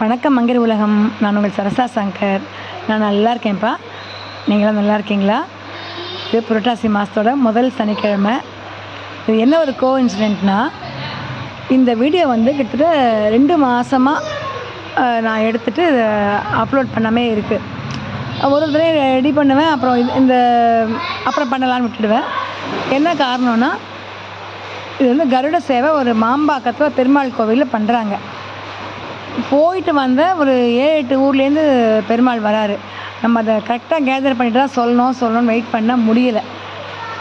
வணக்கம் மங்கிர் உலகம். நான் உங்கள் சரசா சங்கர். நான் நல்லா இருக்கேன்ப்பா. நீங்களும் நல்லா இருக்கீங்களா? இது புரட்டாசி மாதத்தோட முதல் சனிக்கிழமை. இது என்ன ஒரு கோ இன்சிடென்ட்னா இந்த வீடியோ வந்து கிட்டத்தட்ட ரெண்டு மாதமாக நான் எடுத்துகிட்டு அப்லோட் பண்ணாமே இருக்குது ஒரு தடவை ரெடி பண்ணுவேன் அப்புறம் இது இந்த அப்புறம் பண்ணலான்னு விட்டுடுவேன். என்ன காரணம்னா இது வந்து கருட சேவை ஒரு மாம்பாக்கத்தில் பெருமாள் கோவிலில் பண்ணுறாங்க போயிட்டு வந்த ஒரு ஏழு எட்டு ஊர்லேருந்து பெருமாள் வராரு. நம்ம அதை கரெக்டாக கேதர் பண்ணிட்டு தான் சொல்லணும் சொல்லணும்னு வெயிட் பண்ண முடியல.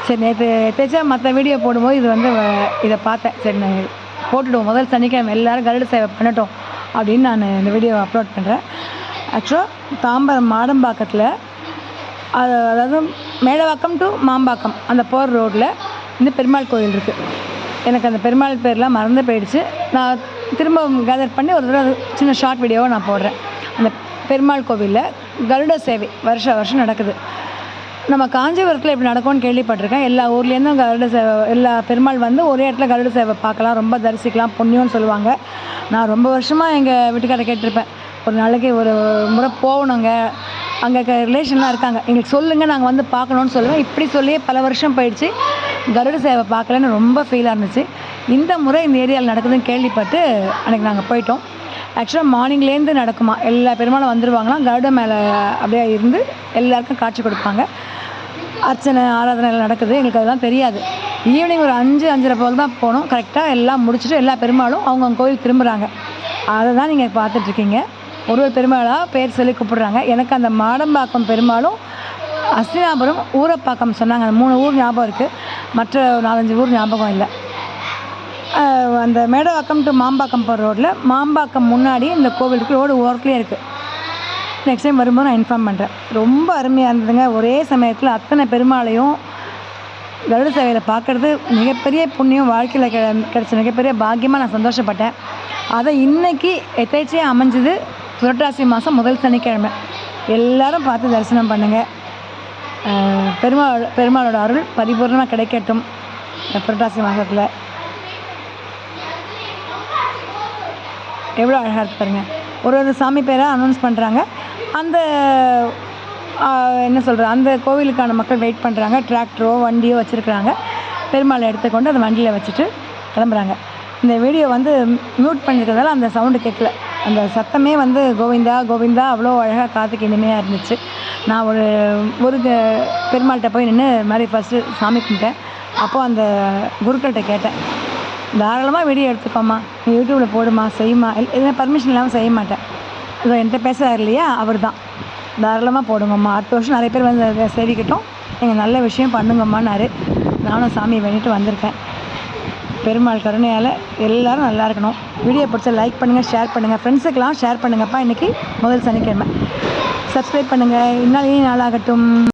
சரி நேற்று எத்தேச்சா மற்ற வீடியோ போடும்போது இது வந்து வ- இதை பார்த்தேன். சரி நான் போட்டுடுவோம். முதல் சனிக்கிழமை எல்லோரும் கருட சேவை பண்ணட்டும் அப்படின்னு நான் இந்த வீடியோ அப்லோட் பண்ணுறேன் ஆக்சுவலாக தாம்பரம் மாடம்பாக்கத்தில் அது அதாவது மேடவாக்கம் டு மாம்பாக்கம் அந்த போகிற ரோட்டில் இந்த பெருமாள் கோயில் இருக்குது எனக்கு அந்த பெருமாள் பேர்லாம் மறந்து போயிடுச்சு. நான் திரும்ப கேதர் பண்ணி ஒரு தடவை சின்ன ஷார்ட் வீடியோவை நான் போடுறேன். அந்த பெருமாள் கோவிலில் கருட சேவை வருஷ வருஷம் நடக்குது. நம்ம காஞ்சிபுரத்தில் இப்படி நடக்கும்னு கேள்விப்பட்டிருக்கேன். எல்லா ஊர்லேருந்தும் கருட சேவை எல்லா பெருமாள் வந்து ஒரே இடத்துல கருட சேவை பார்க்கலாம் ரொம்ப தரிசிக்கலாம் புண்ணியம்னு சொல்லுவாங்க. நான் ரொம்ப வருஷமாக எங்கள் வீட்டுக்கார கேட்டிருப்பேன். ஒரு நாளைக்கு ஒரு முறை போகணுங்க. அங்கே ரிலேஷன்லாம் இருக்காங்க. எங்களுக்கு சொல்லுங்கள் நாங்கள் வந்து பார்க்கணுன்னு சொல்லுவேன். இப்படி சொல்லியே பல வருஷம் போயிடுச்சு. கருட சேவை பார்க்கலன்னு ரொம்ப ஃபீலாக இருந்துச்சு. இந்த முறை இந்த ஏரியாவில் நடக்குதுன்னு கேள்விப்பட்டு அன்றைக்கி நாங்கள் போயிட்டோம். ஆக்சுவலாக மார்னிங்லேருந்து நடக்குமா? எல்லா பெருமாளும் வந்துடுவாங்களாம் கருட மேலே அப்படியே இருந்து எல்லாருக்கும் காட்சி கொடுப்பாங்க. அர்ச்சனை ஆராதனை எல்லாம் நடக்குது. எங்களுக்கு அதெல்லாம் தெரியாது. ஈவினிங் ஒரு அஞ்சு அஞ்சரை போல் தான் போனோம். கரெக்டாக எல்லாம் முடிச்சுட்டு எல்லா பெருமாளும் அவங்கவுங்க கோயில் திரும்புகிறாங்க அதை தான் நீங்கள் பார்த்துட்ருக்கீங்க ஒரு ஒரு பெருமாளாக பேர் சொல்லி கூப்பிடுறாங்க. எனக்கு அந்த மாடம்பாக்கம் பெருமாளும் அஸ்தினாபுரம் ஊரப்பாக்கம் சொன்னாங்க. அந்த மூணு ஊர் ஞாபகம் இருக்குது மற்ற ஒரு நாலஞ்சு ஊர் ஞாபகம் இல்லை. அந்த மேடவாக்கம் டு மாம்பாக்கம் போகிற ரோட்டில் மாம்பாக்கம் முன்னாடி இந்த கோவில் இருக்குது ரோடு ஓரத்துலேயே இருக்குது நெக்ஸ்ட் டைம் வரும்போது நான் இன்ஃபார்ம் பண்ணுறேன் ரொம்ப அருமையாக இருந்ததுங்க. ஒரே சமயத்தில் அத்தனை பெருமாளையும் கருட சேவையில் பார்க்குறது மிகப்பெரிய புண்ணியம் வாழ்க்கையில் கெ கிடச்ச மிகப்பெரிய பாக்கியமாக நான் சந்தோஷப்பட்டேன். அதை இன்றைக்கி எத்தேச்சையாக அமைஞ்சது புரட்டாசி மாதம் முதல் சனிக்கிழமை. எல்லோரும் பார்த்து தரிசனம் பண்ணுங்கள் பெருமாள் பெருமாளோட அருள் பரிபூர்ணமாக கிடைக்கட்டும். புரட்டாசி மாதத்தில் எவ்வளோ அழகாக இருக்கு பாருங்க. ஒரு ஒரு சாமி பேரை அனௌன்ஸ் பண்ணுறாங்க அந்த என்ன சொல்கிறது அந்த கோவிலுக்கான மக்கள் வெயிட் பண்ணுறாங்க டிராக்டரோ வண்டியோ வச்சுருக்குறாங்க. பெருமாளை எடுத்துக்கொண்டு அந்த வண்டியில் வச்சுட்டு கிளம்புறாங்க. இந்த வீடியோ வந்து மியூட் பண்ணியிருக்கிறதால அந்த சவுண்டு கேட்கல. அந்த சத்தமே வந்து கோவிந்தா கோவிந்தா அவ்வளோ அழகாக காத்துக்கு இனிமையாக இருந்துச்சு. நான் ஒரு ஒரு பெருமாள்கிட்ட போய் நின்று இது மாதிரி ஃபஸ்ட்டு சாமி கும்பிட்டேன். அப்போது அந்த குருக்கள்கிட்ட கேட்டேன் தாராளமாக வீடியோ எடுத்துக்கோமா நீ யூடியூப்பில் போடுமா செய்யுமா? இல்லை பர்மிஷன் இல்லாமல் செய்ய மாட்டேன். இதோ என்கிட்ட பேசுகிறார் இல்லையா அவர் தான் தாராளமாக போடுங்கம்மா. அடுத்த வருஷம் நிறைய பேர் வந்து அதை சேவிக்கட்டும். நீங்கள் நல்ல விஷயம் பண்ணுங்கம்மான்னாரு. நானும் சாமியை வேண்டிட்டு வந்திருக்கேன். பெருமாள் கருணையால் எல்லோரும் நல்லா இருக்கணும். வீடியோ பிடிச்ச லைக் பண்ணுங்கள் ஷேர் பண்ணுங்கள் ஃப்ரெண்ட்ஸுக்கெல்லாம் ஷேர் பண்ணுங்கப்பா. இன்றைக்கி முதல் சனிக்கிழமை. சப்ஸ்கிரைப் பண்ணுங்கள் இந்நாள் நாளாகட்டும்.